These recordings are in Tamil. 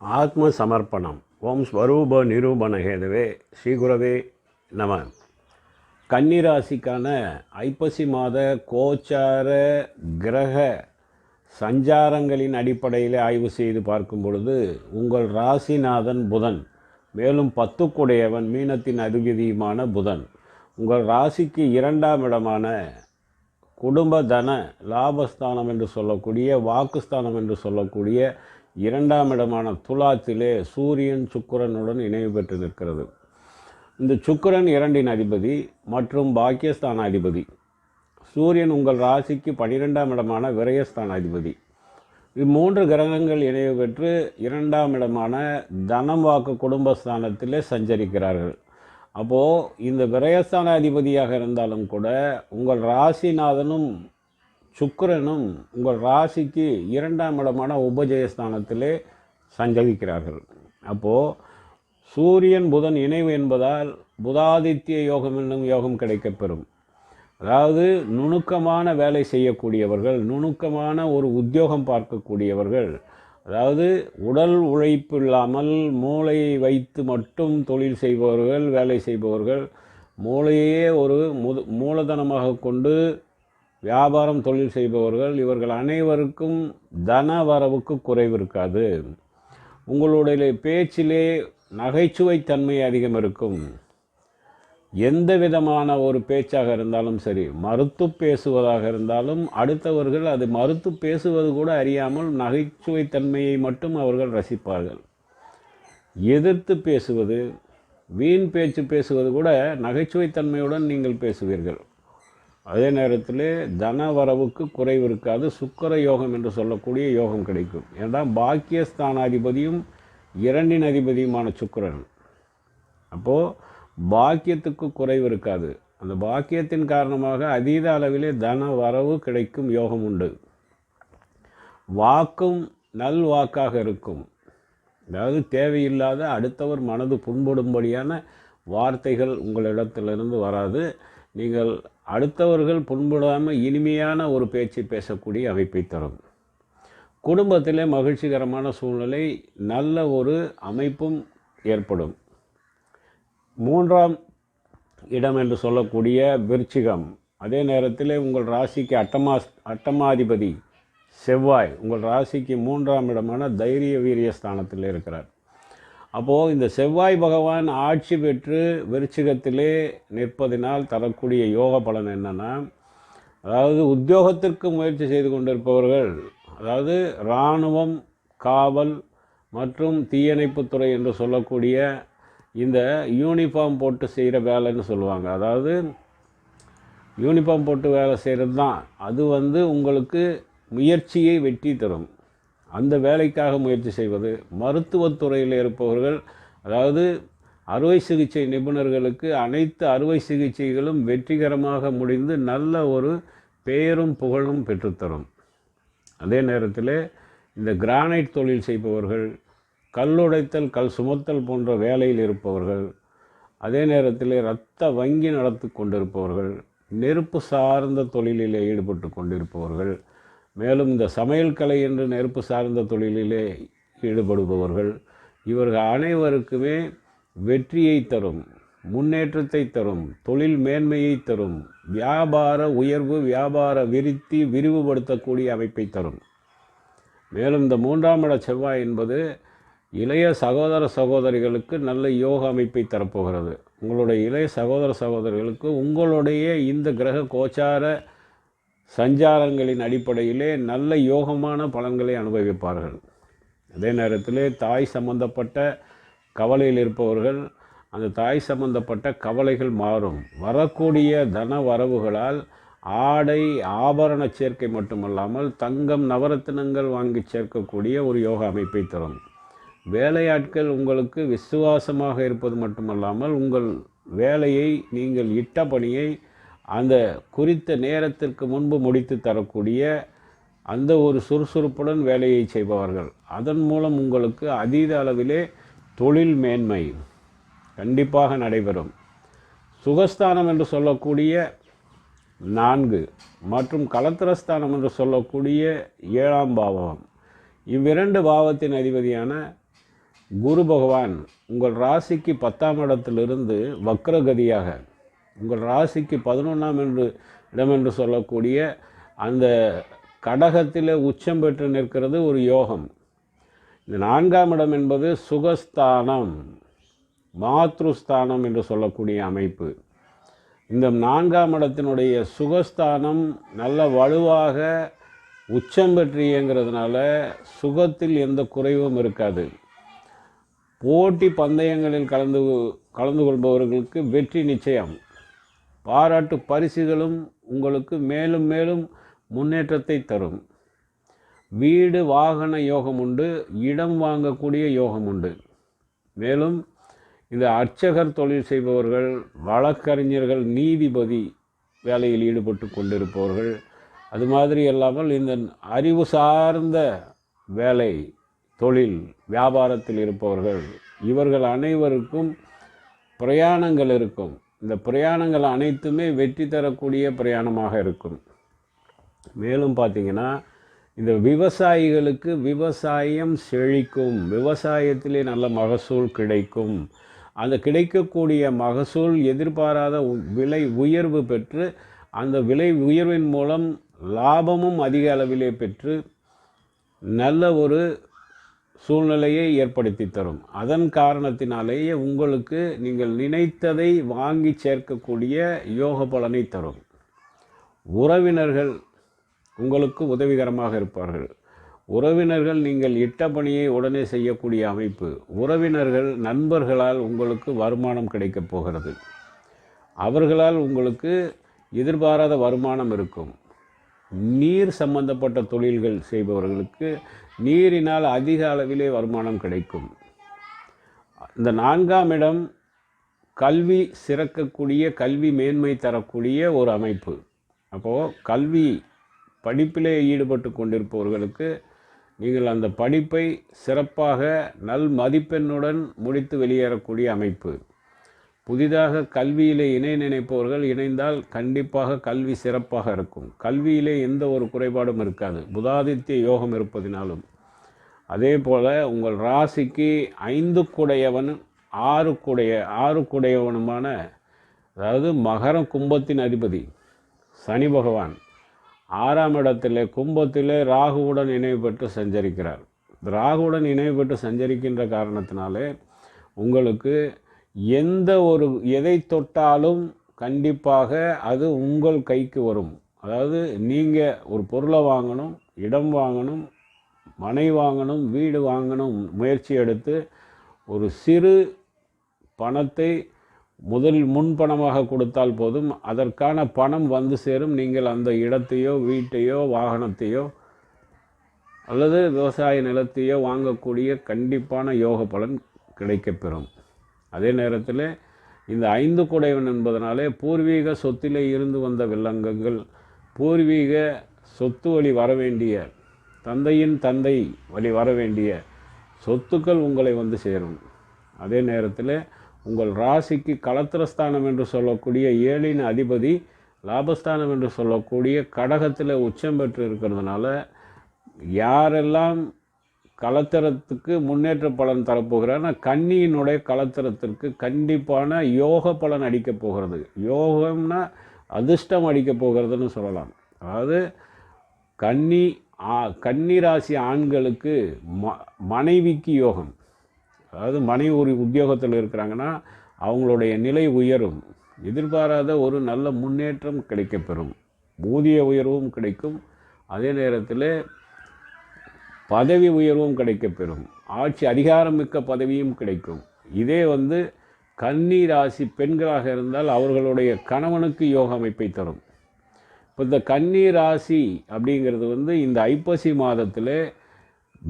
ஆத்ம சமர்ப்பணம் ஓம் ஸ்வரூப நிரூபண ஹேதுவே ஸ்ரீகுரவே நம. கன்னிராசிக்கான ஐப்பசி மாத கோச்சார கிரக சஞ்சாரங்களின் அடிப்படையில் ஆய்வு செய்து பார்க்கும் பொழுது உங்கள் ராசிநாதன் புதன் மேலும் பத்துக்குடையவன் மீனத்தின் அதிபதியுமான புதன். உங்கள் ராசிக்கு இரண்டாம் இடமான குடும்ப தன லாபஸ்தானம் என்று சொல்லக்கூடிய வாக்குஸ்தானம் என்று சொல்லக்கூடிய இரண்டாம் இடமான துலாத்திலே சூரியன் சுக்கிரனுடன் இணைவு பெற்று நிற்கிறது இந்த சுக்கிரன் இரண்டின் அதிபதி மற்றும் பாக்கியஸ்தான அதிபதி சூரியன் உங்கள் ராசிக்கு பனிரெண்டாம் இடமான விரயஸ்தான அதிபதி இம்மூன்று கிரகங்கள் இணைவு பெற்று இரண்டாம் இடமான தனம் வாக்கு குடும்பஸ்தானத்திலே சஞ்சரிக்கிறார்கள். அப்போது இந்த விரயஸ்தான அதிபதியாக இருந்தாலும் கூட உங்கள் ராசிநாதனும் சுக்கிரனும் உங்கள் ராசிக்கு இரண்டாம் இடமான உபஜயஸ்தானத்திலே சஞ்சரிக்கிறார்கள். அப்போது சூரியன் புதன் இணைவு என்பதால் புதாதித்ய யோகம் என்னும் யோகம் கிடைக்கப்பெறும். அதாவது நுணுக்கமான வேலை செய்யக்கூடியவர்கள் நுணுக்கமான ஒரு உத்தியோகம் பார்க்கக்கூடியவர்கள் அதாவது உடல் உழைப்பு இல்லாமல் மூளையை வைத்து மட்டும் தொழில் செய்பவர்கள் வேலை செய்பவர்கள் மூளையே ஒரு முது மூலதனமாக கொண்டு வியாபாரம் தொழில் செய்பவர்கள் இவர்கள் அனைவருக்கும் தன வரவுக்கு குறைவு இருக்காது. உங்களுடைய பேச்சிலே நகைச்சுவைத்தன்மை அதிகம் இருக்கும். எந்த விதமான ஒரு பேச்சாக இருந்தாலும் சரி மறுத்து பேசுவதாக இருந்தாலும் அடுத்தவர்கள் அது மறுத்து பேசுவது கூட அறியாமல் நகைச்சுவைத்தன்மையை மட்டும் அவர்கள் ரசிப்பார்கள். எதிர்த்து பேசுவது வீண் பேச்சு பேசுவது கூட நகைச்சுவைத்தன்மையுடன் நீங்கள் பேசுவீர்கள். அதே நேரத்தில் தன வரவுக்கு குறைவு இருக்காது. சுக்கர யோகம் என்று சொல்லக்கூடிய யோகம் கிடைக்கும். ஏன்னா பாக்கியஸ்தானாதிபதியும் இரண்டின் அதிபதியுமான சுக்கரன் அப்போது பாக்கியத்துக்கு குறைவு இருக்காது. அந்த பாக்கியத்தின் காரணமாக அதீத அளவிலே தன வரவு கிடைக்கும் யோகம் உண்டு. வாக்கும் நல் வாக்காக இருக்கும். அதாவது தேவையில்லாத அடுத்தவர் மனது புண்படும்படியான வார்த்தைகள் உங்களிடத்திலிருந்து வராது. நீங்கள் அடுத்தவர்கள் புண்படாமல் இனிமையான ஒரு பேச்சு பேசக்கூடிய அமைப்பை தரும். குடும்பத்திலே மகிழ்ச்சிகரமான சூழ்நிலை நல்ல ஒரு அமைப்பும் ஏற்படும். மூன்றாம் இடம் என்று சொல்லக்கூடிய விருச்சிகம். அதே நேரத்தில் உங்கள் ராசிக்கு அட்டமா அட்டமாதிபதி செவ்வாய். உங்கள் ராசிக்கு மூன்றாம் இடமான தைரிய வீரிய ஸ்தானத்தில் இருக்கிறார். அப்போது இந்த செவ்வாய் பகவான் ஆட்சி பெற்று விருச்சிகத்திலே நிற்பதினால் தரக்கூடிய யோக பலன் என்னென்னா அதாவது உத்தியோகத்திற்கு முயற்சி செய்து கொண்டிருப்பவர்கள் அதாவது இராணுவம் காவல் மற்றும் தீயணைப்புத்துறை என்று சொல்லக்கூடிய இந்த யூனிஃபார்ம் போட்டு செய்கிற வேலைன்னு சொல்லுவாங்க. அதாவது யூனிஃபார்ம் போட்டு வேலை செய்கிறது தான். அது வந்து உங்களுக்கு முயற்சியை வெற்றி தரும். அந்த வேலைக்காக முயற்சி செய்வது மருத்துவத்துறையில் இருப்பவர்கள் அதாவது அறுவை சிகிச்சை நிபுணர்களுக்கு அனைத்து அறுவை சிகிச்சைகளும் வெற்றிகரமாக முடிந்து நல்ல ஒரு பெயரும் புகழும் பெற்றுத்தரும். அதே நேரத்தில் இந்த கிரானைட் தொழில் செய்பவர்கள் கல்லுடைத்தல் கல் சுமத்தல் போன்ற வேலையில் இருப்பவர்கள் அதே நேரத்தில் இரத்த வங்கி நடத்தி கொண்டிருப்பவர்கள் நெருப்பு சார்ந்த தொழிலில் ஈடுபட்டு கொண்டிருப்பவர்கள் மேலும் இந்த சமையல் கலை என்று நெருப்பு சார்ந்த தொழிலிலே ஈடுபடுபவர்கள் இவர்கள் அனைவருக்குமே வெற்றியை தரும் முன்னேற்றத்தை தரும் தொழில் மேன்மையை தரும் வியாபார உயர்வு வியாபார விருத்தி விரிவுபடுத்தக்கூடிய அமைப்பை தரும். மேலும் இந்த மூன்றாம் இட செவ்வாய் என்பது இளைய சகோதர சகோதரிகளுக்கு நல்ல யோக அமைப்பை தரப்போகிறது. உங்களுடைய இளைய சகோதர சகோதரிகளுக்கு உங்களுடைய இந்த கிரக கோச்சார சஞ்சாரங்களின் அடிப்படையிலே நல்ல யோகமான பலன்களை அனுபவிப்பார்கள். அதே நேரத்தில் தாய் சம்பந்தப்பட்ட கவலையில் இருப்பவர்கள் அந்த தாய் சம்பந்தப்பட்ட கவலைகள் மாறும். வரக்கூடிய தன வரவுகளால் ஆடை ஆபரண சேர்க்கை மட்டுமல்லாமல் தங்கம் நவரத்தினங்கள் வாங்கி சேர்க்கக்கூடிய ஒரு யோக அமைப்பை தரும். வேலையாட்கள் உங்களுக்கு விசுவாசமாக இருப்பது மட்டுமல்லாமல் உங்கள் வேலையை நீங்கள் இட்ட பணியை அந்த குறித்த நேரத்திற்கு முன்பு முடித்து தரக்கூடிய அந்த ஒரு சுறுசுறுப்புடன் வேலையை செய்பவர்கள். அதன் மூலம் உங்களுக்கு அதீத அளவிலே தொழில் மேன்மை கண்டிப்பாக நடைபெறும். சுகஸ்தானம் என்று சொல்லக்கூடிய நான்கு மற்றும் கலத்திரஸ்தானம் என்று சொல்லக்கூடிய ஏழாம் பாவம் இவ்விரண்டு பாவத்தின் அதிபதியான குரு பகவான் உங்கள் ராசிக்கு பத்தாம் இடத்திலிருந்து வக்ரகதியாக உங்கள் ராசிக்கு பதினொன்றாம் என்று இடம் என்று சொல்லக்கூடிய அந்த கடகத்தில் உச்சம் பெற்று நிற்கிறது ஒரு யோகம். இந்த நான்காம் இடம் என்பது சுகஸ்தானம் மாத்ருஸ்தானம் என்று சொல்லக்கூடிய அமைப்பு. இந்த நான்காம் இடத்தினுடைய சுகஸ்தானம் நல்ல வலுவாக உச்சம் பெற்று இயங்கிறதுனால சுகத்தில் எந்த குறைவும் இருக்காது. போட்டி பந்தயங்களில் கலந்து கலந்து கொள்பவர்களுக்கு வெற்றி நிச்சயம். பாராட்டு பரிசுகளும் உங்களுக்கு மேலும் மேலும் முன்னேற்றத்தை தரும். வீடு வாகன யோகம் உண்டு இடம் வாங்கக்கூடிய யோகம் உண்டு. மேலும் இந்த அர்ச்சகர் தொழில் செய்பவர்கள் வழக்கறிஞர்கள் நீதிபதி வேலையில் ஈடுபட்டு கொண்டிருப்பவர்கள் அது மாதிரி இல்லாமல் இந்த அறிவு சார்ந்த வேலை தொழில் வியாபாரத்தில் இருப்பவர்கள் இவர்கள் அனைவருக்கும் பிரயாணங்கள் இருக்கும். இந்த பிரயாணங்கள் அனைத்துமே வெற்றி தரக்கூடிய பிரயாணமாக இருக்கும். மேலும் பார்த்தீங்கன்னா இந்த விவசாயிகளுக்கு விவசாயம் செழிக்கும். விவசாயத்திலே நல்ல மகசூல் கிடைக்கும். அந்த கிடைக்கக்கூடிய மகசூல் எதிர்பாராத விலை உயர்வு பெற்று அந்த விலை உயர்வின் மூலம் லாபமும் அதிக அளவிலே பெற்று நல்ல ஒரு சூழ்நிலையை ஏற்படுத்தி தரும். அதன் காரணத்தினாலேயே உங்களுக்கு நீங்கள் நினைத்ததை வாங்கி சேர்க்கக்கூடிய யோக பலனை தரும். உறவினர்கள் உங்களுக்கு உதவிகரமாக இருப்பார்கள். உறவினர்கள் நீங்கள் இட்ட பணியை உடனே செய்யக்கூடிய அமைப்பு. உறவினர்கள் நண்பர்களால் உங்களுக்கு வருமானம் கிடைக்கப் போகிறது. அவர்களால் உங்களுக்கு எதிர்பாராத வருமானம் இருக்கும். நீர் சம்பந்தப்பட்ட தொழில்கள் செய்பவர்களுக்கு நீரினால் அதிக அளவிலே வருமானம் கிடைக்கும். இந்த நான்காம் இடம் கல்வி சிறக்கக்கூடிய கல்வி மேன்மை தரக்கூடிய ஒரு அமைப்பு. அப்போது கல்வி படிப்பிலே ஈடுபட்டு கொண்டிருப்பவர்களுக்கு நீங்கள் அந்த படிப்பை சிறப்பாக நல் மதிப்பெண்ணுடன் முடித்து வெளியேறக்கூடிய அமைப்பு. புதிதாக கல்வியிலே இணை நினைப்பவர்கள் இணைந்தால் கண்டிப்பாக கல்வி சிறப்பாக இருக்கும். கல்வியிலே எந்த ஒரு குறைபாடும் இருக்காது. புதாதித்ய யோகம் இருப்பதினாலும். அதே போல் உங்கள் ராசிக்கு ஐந்து குடையவன் ஆறு குடைய ஆறு குடையவனுமான அதாவது மகரம் கும்பத்தின் அதிபதி சனி பகவான். ஆறாம் இடத்தில் கும்பத்திலே ராகுவுடன் இணைவு பெற்று சஞ்சரிக்கிறார். ராகுவுடன் இணைவு பெற்று சஞ்சரிக்கின்ற காரணத்தினாலே உங்களுக்கு எந்த ஒரு எதை தொட்டாலும் கண்டிப்பாக அது உங்கள் கைக்கு வரும். அதாவது நீங்கள் ஒரு பொருளை வாங்கணும் இடம் வாங்கணும் மனை வாங்கணும் வீடு வாங்கணும் முயற்சி எடுத்து ஒரு சிறு பணத்தை முதல் முன்பணமாக கொடுத்தால் போதும். அதற்கான பணம் வந்து சேரும். நீங்கள் அந்த இடத்தையோ வீட்டையோ வாகனத்தையோ அல்லது விவசாய நிலத்தையோ வாங்கக்கூடிய கண்டிப்பான யோக பலன் கிடைக்கப்பெறும் அதே நேரத்தில் இந்த ஐந்து குடைவன் என்பதனாலே பூர்வீக சொத்திலே இருந்து வந்த வில்லங்கங்கள் பூர்வீக சொத்து வழி வர வேண்டிய தந்தையின் தந்தை வழி வர வேண்டிய சொத்துக்கள் உங்களை வந்து சேரும். அதே நேரத்தில் உங்கள் ராசிக்கு களத்திரஸ்தானம் என்று சொல்லக்கூடிய ஏழின் அதிபதி லாபஸ்தானம் என்று சொல்லக்கூடிய கடகத்தில் உச்சம் பெற்று இருக்கிறதுனால யாரெல்லாம் கலத்திரத்துக்கு முன்னேற்ற பலன் தரப்போகிறார்னா கன்னியினுடைய கலத்திரத்திற்கு கண்டிப்பான யோக பலன் அடிக்கப் போகிறது. யோகம்னா அதிர்ஷ்டம் அடிக்கப் போகிறதுன்னு சொல்லலாம். அதாவது கன்னி ஆ- கன்னி ராசி ஆண்களுக்கு ம மனைவிக்கு யோகம். அதாவது மனைவி ஒரு உத்தியோகத்தில் இருக்கிறாங்கன்னா அவங்களுடைய நிலை உயரும். எதிர்பாராத ஒரு நல்ல முன்னேற்றம் கிடைக்கப்பெறும். ஊதிய உயர்வும் கிடைக்கும். அதே நேரத்தில் பதவி உயர்வும் கிடைக்கப்பெறும் ஆட்சி அதிகாரமிக்க பதவியும் கிடைக்கும். இதே வந்து கன்னி ராசி பெண்களாக இருந்தால் அவர்களுடைய கணவனுக்கு யோக அமைப்பை தரும். இப்போ இந்த கன்னி ராசி அப்படிங்கிறது வந்து இந்த ஐப்பசி மாதத்தில்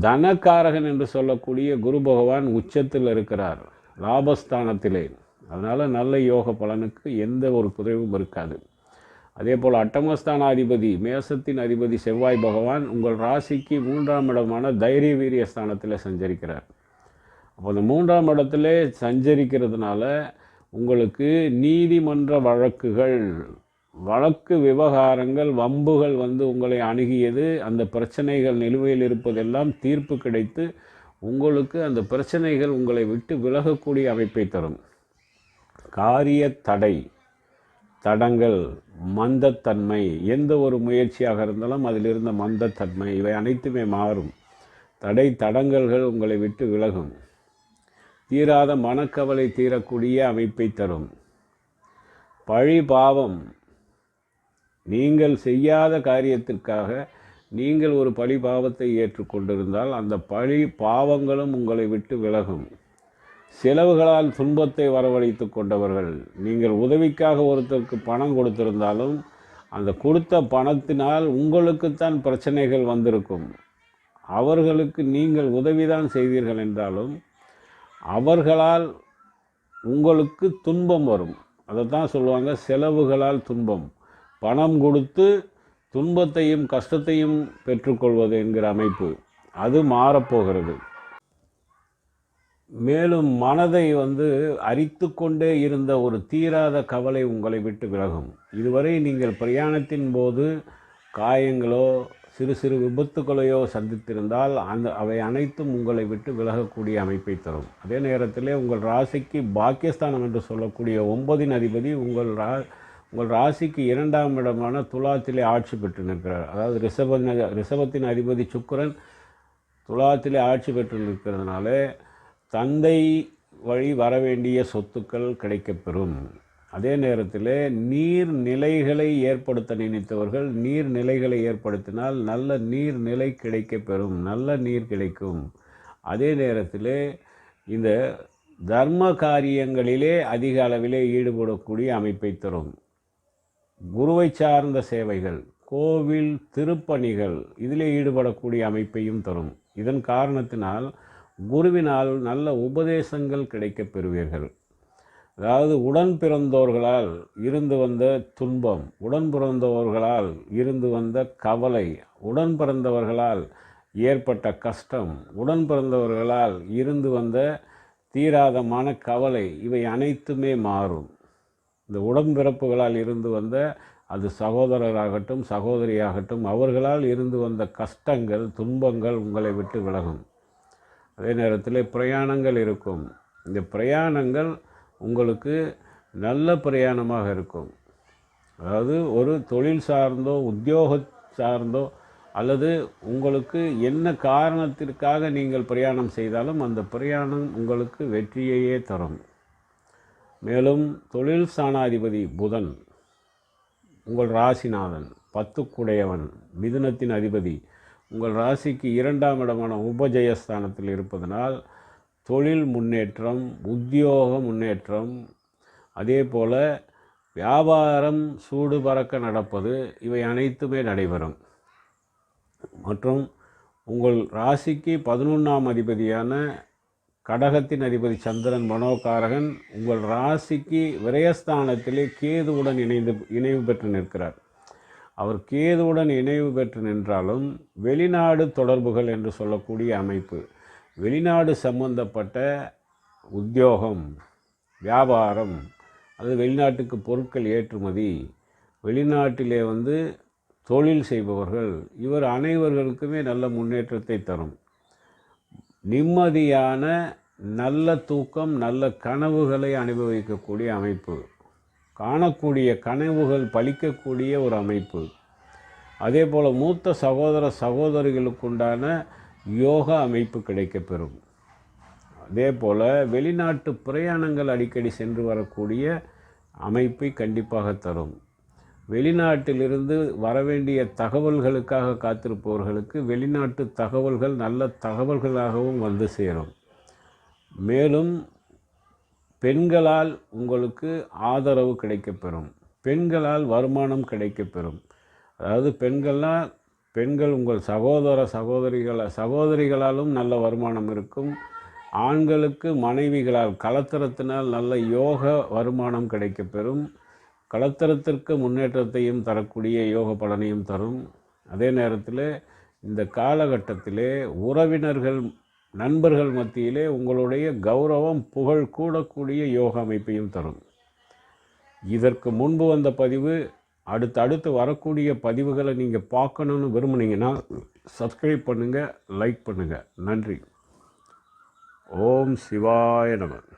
தனக்காரகன் என்று சொல்லக்கூடிய குரு பகவான் உச்சத்தில் இருக்கிறார். லாபஸ்தானத்திலே. அதனால் நல்ல யோக பலனுக்கு எந்த ஒரு குறைவும் இருக்காது. அதே போல் அட்டமஸ்தான அதிபதி மேசத்தின் அதிபதி செவ்வாய் பகவான் உங்கள் ராசிக்கு மூன்றாம் இடமான தைரிய வீரிய ஸ்தானத்தில் சஞ்சரிக்கிறார். அப்போ அந்த மூன்றாம் இடத்துல சஞ்சரிக்கிறதுனால உங்களுக்கு நீதிமன்ற வழக்குகள் வழக்கு விவகாரங்கள் வம்புகள் வந்து உங்களை அணுகியது அந்த பிரச்சனைகள் நிலுவையில் இருப்பதெல்லாம் தீர்ப்பு கிடைத்து உங்களுக்கு அந்த பிரச்சனைகள் உங்களை விட்டு விலகக்கூடிய அமைப்பை தரும். காரிய தடை. தடங்கள் மந்தத்தன்மை எந்த ஒரு முயற்சியாக இருந்தாலும் அதில் இருந்த மந்தத்தன்மை இவை அனைத்துமே மாறும். தடை தடங்கல்கள் உங்களை விட்டு விலகும். தீராத மனக்கவலை தீரக்கூடிய அமைப்பை தரும். பழி பாவம். நீங்கள் செய்யாத காரியத்திற்காக நீங்கள் ஒரு பழி பாவத்தை ஏற்றுக்கொண்டிருந்தால் அந்த பழி பாவங்களும் உங்களை விட்டு விலகும். செலவுகளால் துன்பத்தை வரவழைத்து கொண்டவர்கள். நீங்கள் உதவிக்காக ஒருத்தருக்கு பணம் கொடுத்திருந்தாலும் அந்த கொடுத்த பணத்தினால் உங்களுக்குத்தான் பிரச்சனைகள் வந்திருக்கும். அவர்களுக்கு நீங்கள் உதவிதான் செய்தீர்கள் என்றாலும் அவர்களால் உங்களுக்கு துன்பம் வரும். அதை தான் சொல்லுவாங்க செலவுகளால் துன்பம். பணம் கொடுத்து துன்பத்தையும் கஷ்டத்தையும் பெற்றுக்கொள்வது என்கிற அமைப்பு. அது மாறப்போகிறது. மேலும் மனதை வந்து அரித்து கொண்டே இருந்த ஒரு தீராத கவலை உங்களை விட்டு விலகும். இதுவரை நீங்கள் பிரயாணத்தின் போது காயங்களோ சிறு சிறு விபத்துக்களையோ சந்தித்திருந்தால் அந்த அவை அனைத்தும் உங்களை விட்டு விலகக்கூடிய அமைப்பை தரும். அதே நேரத்தில் உங்கள் ராசிக்கு பாக்கியஸ்தானம் என்று சொல்லக்கூடிய ஒன்பதின் அதிபதி உங்கள் ரா உங்கள் ராசிக்கு இரண்டாம் இடமான துலாத்திலே ஆட்சி பெற்று நிற்கிறார். அதாவது ரிஷப ரிஷபத்தின் அதிபதி சுக்கரன் துலாத்திலே ஆட்சி பெற்று நிற்கிறதுனால தந்தை வழி வரவேண்டிய சொத்துக்கள் கிடைக்கப்பெறும். அதே நேரத்தில் நீர்நிலைகளை ஏற்படுத்த நினைத்தவர்கள் நீர்நிலைகளை ஏற்படுத்தினால் நல்ல நீர்நிலை கிடைக்கப்பெறும் நல்ல நீர் கிடைக்கும். அதே நேரத்தில் இந்த தர்ம காரியங்களிலே அதிக அளவிலே ஈடுபடக்கூடிய அமைப்பை தரும். குருவை சார்ந்த சேவைகள் கோவில் திருப்பணிகள் இதிலே ஈடுபடக்கூடிய அமைப்பையும் தரும். இதன் காரணத்தினால் குருவினால் நல்ல உபதேசங்கள் கிடைக்கப் பெறுவீர்கள். அதாவது உடன் பிறந்தோர்களால் இருந்து வந்த துன்பம் உடன் பிறந்தவர்களால் இருந்து வந்த கவலை உடன் பிறந்தவர்களால் ஏற்பட்ட கஷ்டம் உடன் பிறந்தவர்களால் இருந்து வந்த தீராதமான கவலை இவை அனைத்துமே மாறும். இந்த உடன்பிறப்புகளால் இருந்து வந்த அது சகோதரராகட்டும் சகோதரியாகட்டும் அவர்களால் இருந்து வந்த கஷ்டங்கள் துன்பங்கள் உங்களை விட்டு விலகும். அதே நேரத்தில் பிரயாணங்கள் இருக்கும். இந்த பிரயாணங்கள் உங்களுக்கு நல்ல பிரயாணமாக இருக்கும். அதாவது ஒரு தொழில் சார்ந்தோ உத்தியோக சார்ந்தோ அல்லது உங்களுக்கு என்ன காரணத்திற்காக நீங்கள் பிரயாணம் செய்தாலும் அந்த பிரயாணம் உங்களுக்கு வெற்றியையே தரும். மேலும் தொழில் ஸ்தானாதிபதி புதன் உங்கள் ராசிநாதன் பத்துக்குடையவன் மிதுனத்தின் அதிபதி உங்கள் ராசிக்கு இரண்டாம் இடமான உபஜயஸ்தானத்தில் இருப்பதனால் தொழில் முன்னேற்றம் உத்தியோக முன்னேற்றம் அதே போல் வியாபாரம் சூடு பறக்க நடப்பது இவை அனைத்துமே நடைபெறும். மற்றும் உங்கள் ராசிக்கு பதினொன்றாம் அதிபதியான கடகத்தின் அதிபதி சந்திரன் மனோகாரகன் உங்கள் ராசிக்கு விரயஸ்தானத்திலே கேதுவுடன் இணைந்து இணைவு பெற்று நிற்கிறார். அவர் கேதுவுடன் இணைவு பெற்று நின்றாலும் வெளிநாடு தொடர்புகள் என்று சொல்லக்கூடிய அமைப்பு வெளிநாடு சம்பந்தப்பட்ட உத்தியோகம் வியாபாரம் அது வெளிநாட்டுக்கு பொருட்கள் ஏற்றுமதி வெளிநாட்டிலே வந்து தொழில் செய்பவர்கள் இவர் அனைவர்களுக்குமே நல்ல முன்னேற்றத்தை தரும். நிம்மதியான நல்ல தூக்கம் நல்ல கனவுகளை அனுபவிக்கக்கூடிய அமைப்பு. காணக்கூடிய கனவுகள் பலிக்கக்கூடிய ஒரு அமைப்பு. அதே போல் மூத்த சகோதர சகோதரிகளுக்குண்டான யோகா அமைப்பு கிடைக்கப்பெறும். அதே போல் வெளிநாட்டு பிரயாணங்கள் அடிக்கடி சென்று வரக்கூடிய அமைப்பை கண்டிப்பாக தரும். வெளிநாட்டிலிருந்து வரவேண்டிய தகவல்களுக்காக காத்திருப்பவர்களுக்கு வெளிநாட்டு தகவல்கள் நல்ல தகவல்களாகவும் வந்து சேரும். மேலும் பெண்களால் உங்களுக்கு ஆதரவு கிடைக்கப்பெறும். பெண்களால் வருமானம் கிடைக்கப்பெறும். அதாவது பெண்கள்லாம் பெண்கள் உங்கள் சகோதர சகோதரிகளால் சகோதரிகளாலும் நல்ல வருமானம் இருக்கும். ஆண்களுக்கு மனைவிகளால் கலத்தரத்தினால் நல்ல யோக வருமானம் கிடைக்கப்பெறும். கலத்தரத்திற்கு முன்னேற்றத்தையும் தரக்கூடிய யோக பலனையும் தரும். அதே நேரத்தில் இந்த காலகட்டத்திலே உறவினர்கள் நண்பர்கள் மத்தியிலே உங்களுடைய கௌரவம் புகழ் கூடக்கூடிய யோக அமைப்பையும் தரும். இதற்கு முன்பு வந்த பதிவு அடுத்து அடுத்து வரக்கூடிய பதிவுகளை நீங்கள் பார்க்கணுன்னு விரும்புனீங்கன்னா சப்ஸ்கிரைப் பண்ணுங்கள் லைக் பண்ணுங்கள் நன்றி. ஓம் சிவாய நமன்